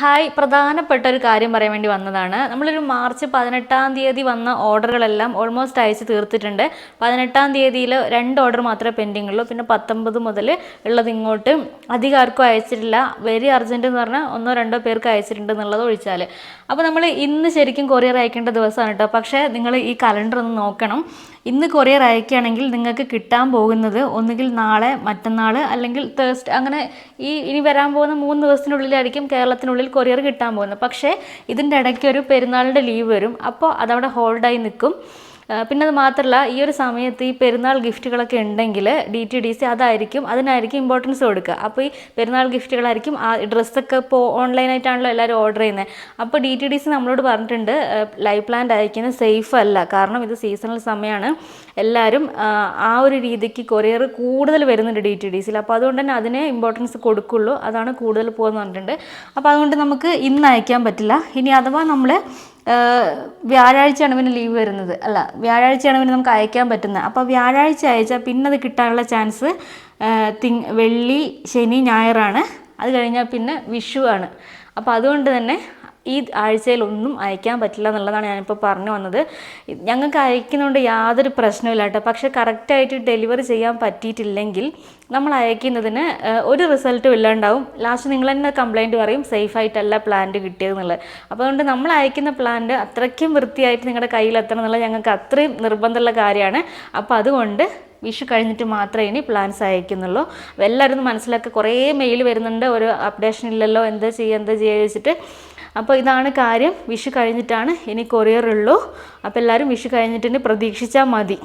Hi. പ്രധാനപ്പെട്ട ഒരു കാര്യം പറയാൻ വേണ്ടി വന്നതാണ്. നമ്മളൊരു മാർച്ച് പതിനെട്ടാം തീയതി വന്ന ഓർഡറുകളെല്ലാം ഓൾമോസ്റ്റ് അയച്ച് തീർത്തിട്ടുണ്ട്. പതിനെട്ടാം തീയതിയിൽ രണ്ട് ഓർഡർ മാത്രമേ പെൻഡിങ് ഉള്ളൂ പിന്നെ പത്തൊമ്പത് മുതൽ ഉള്ളത് ഇങ്ങോട്ട് അധികം ആർക്കും അയച്ചിട്ടില്ല. വെരി അർജന്റ് എന്ന് പറഞ്ഞാൽ ഒന്നോ രണ്ടോ പേർക്ക് അയച്ചിട്ടുണ്ട് എന്നുള്ളത് ഒഴിച്ചാൽ അപ്പോൾ നമ്മൾ ഇന്ന് ശരിക്കും കൊറിയർ അയക്കേണ്ട ദിവസമാണ് കേട്ടോ. പക്ഷേ നിങ്ങൾ ഈ കലണ്ടർ ഒന്ന് നോക്കണം. ഇന്ന് കൊറിയർ അയക്കുകയാണെങ്കിൽ നിങ്ങൾക്ക് കിട്ടാൻ പോകുന്നത് ഒന്നുകിൽ നാളെ മറ്റന്നാൾ അല്ലെങ്കിൽ തേഴ്സ്ഡേ അങ്ങനെ ഈ ഇനി വരാൻ പോകുന്ന മൂന്ന് ദിവസത്തിനുള്ളിലായിരിക്കും കേരളത്തിനുള്ളിൽ കൊറിയർ കിട്ടാൻ പോകുന്നത് പക്ഷേ ഇതിന്റെ ഇടയ്ക്ക് ഒരു പെരുന്നാളിന്റെ ലീവ് വരും. അപ്പോൾ അതവിടെ ഹോൾഡായി നിൽക്കും. പിന്നെ അത് മാത്രമല്ല ഈ ഒരു സമയത്ത് ഈ പെരുന്നാൾ ഗിഫ്റ്റുകളൊക്കെ ഉണ്ടെങ്കിൽ ഡി ടി ഡി സി അതായിരിക്കും അതിനായിരിക്കും ഇമ്പോർട്ടൻസ് കൊടുക്കുക. അപ്പോൾ ഈ പെരുന്നാൾ ഗിഫ്റ്റുകളായിരിക്കും ആ ഡ്രസ്സൊക്കെ ഇപ്പോൾ ഓൺലൈനായിട്ടാണല്ലോ എല്ലാവരും ഓർഡർ ചെയ്യുന്നത് അപ്പോൾ ഡി ടി ഡി സി നമ്മളോട് പറഞ്ഞിട്ടുണ്ട് ലൈഫ് പ്ലാന്റ് അയക്കുന്നത് സേഫ് അല്ല. കാരണം ഇത് സീസണൽ സമയമാണ് എല്ലാവരും ആ, ആ ഒരു രീതിക്ക് കൊറിയർ കൂടുതൽ വരുന്നുണ്ട് ഡി ടി ഡി സിയിൽ. അപ്പോൾ അതുകൊണ്ട് തന്നെ അതിനെ ഇമ്പോർട്ടൻസ് കൊടുക്കുള്ളൂ. അതാണ് കൂടുതൽ പോകുമെന്ന് പറഞ്ഞിട്ടുണ്ട്. അപ്പോൾ അതുകൊണ്ട് നമുക്ക് ഇന്ന് അയക്കാൻ പറ്റില്ല. ഇനി അഥവാ നമ്മൾ വ്യാഴാഴ്ചയാണ് പിന്നെ ലീവ് വരുന്നത്. അല്ല വ്യാഴാഴ്ചയാണ് പിന്നെ നമുക്ക് അയക്കാൻ പറ്റുന്നത്. അപ്പോൾ വ്യാഴാഴ്ച അയച്ചാൽ പിന്നെ അത് കിട്ടാനുള്ള ചാൻസ് തിങ് വെള്ളി ശനി ഞായറാണ്. അത് കഴിഞ്ഞാൽ പിന്നെ വിഷു ആണ്. അപ്പോൾ അതുകൊണ്ട് തന്നെ ഈ ആഴ്ചയിലൊന്നും അയക്കാൻ പറ്റില്ല എന്നുള്ളതാണ് ഞാനിപ്പോൾ പറഞ്ഞു വന്നത്. ഞങ്ങൾക്ക് അയക്കുന്നതുകൊണ്ട് യാതൊരു പ്രശ്നമില്ല കേട്ടോ. പക്ഷേ കറക്റ്റായിട്ട് ഡെലിവറി ചെയ്യാൻ പറ്റിയിട്ടില്ലെങ്കിൽ നമ്മൾ അയക്കുന്നതിന് ഒരു റിസൾട്ടും ഇല്ലാണ്ടാവും. ലാസ്റ്റ് നിങ്ങൾ തന്നെ കംപ്ലൈന്റ് പറയും സേഫ് ആയിട്ടല്ല പ്ലാന്റ് കിട്ടിയതെന്നുള്ളത് അപ്പോൾ അതുകൊണ്ട് നമ്മൾ അയക്കുന്ന പ്ലാന്റ് അത്രയ്ക്കും വൃത്തിയായിട്ട് നിങ്ങളുടെ കയ്യിലെത്തണം എന്നുള്ളത് ഞങ്ങൾക്ക് അത്രയും നിർബന്ധമുള്ള കാര്യമാണ്. അപ്പോൾ അതുകൊണ്ട് വിഷു കഴിഞ്ഞിട്ട് മാത്രമേ ഇനി പ്ലാൻസ് അയക്കുന്നുള്ളൂ. അപ്പോൾ എല്ലാവരും മനസ്സിലാക്കുക കുറേ മെയിൽ വരുന്നുണ്ട്. ഒരു അപ്ഡേഷൻ ഇല്ലല്ലോ എന്താ ചെയ്യുക എന്താ ചെയ്യുക വെച്ചിട്ട് അപ്പോൾ ഇതാണ് കാര്യം. വിഷു കഴിഞ്ഞിട്ടാണ് ഇനി കൊറിയർ ഉള്ളൂ. അപ്പോൾ എല്ലാവരും വിഷു കഴിഞ്ഞിട്ട് പ്രതീക്ഷിച്ചാൽ മതി.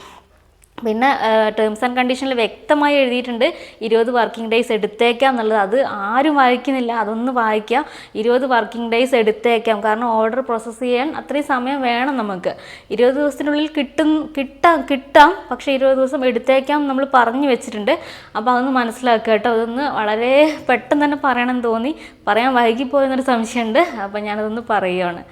പിന്നെ ടേംസ് ആൻഡ് കണ്ടീഷനിൽ വ്യക്തമായി എഴുതിയിട്ടുണ്ട്. ഇരുപത് വർക്കിംഗ് ഡേയ്സ് എടുത്തേക്കാം എന്നുള്ളത്. അത് ആരും വായിക്കുന്നില്ല. അതൊന്ന് വായിക്കുക ഇരുപത് വർക്കിംഗ് ഡേയ്സ് എടുത്തേക്കാം. കാരണം ഓർഡർ പ്രോസസ്സ് ചെയ്യാൻ അത്രയും സമയം വേണം നമുക്ക്. ഇരുപത് ദിവസത്തിനുള്ളിൽ കിട്ടും കിട്ടാം കിട്ടാം. പക്ഷേ ഇരുപത് ദിവസം എടുത്തേക്കാം നമ്മൾ പറഞ്ഞു വെച്ചിട്ടുണ്ട്. അപ്പോൾ അതൊന്ന് മനസ്സിലാക്കുക കേട്ടോ. അതൊന്ന് വളരെ പെട്ടെന്ന് തന്നെ പറയണം തോന്നി. പറയാൻ വൈകിപ്പോയെന്നൊരു സംശയമുണ്ട്. അപ്പോൾ ഞാനതൊന്ന് പറയുകയാണ്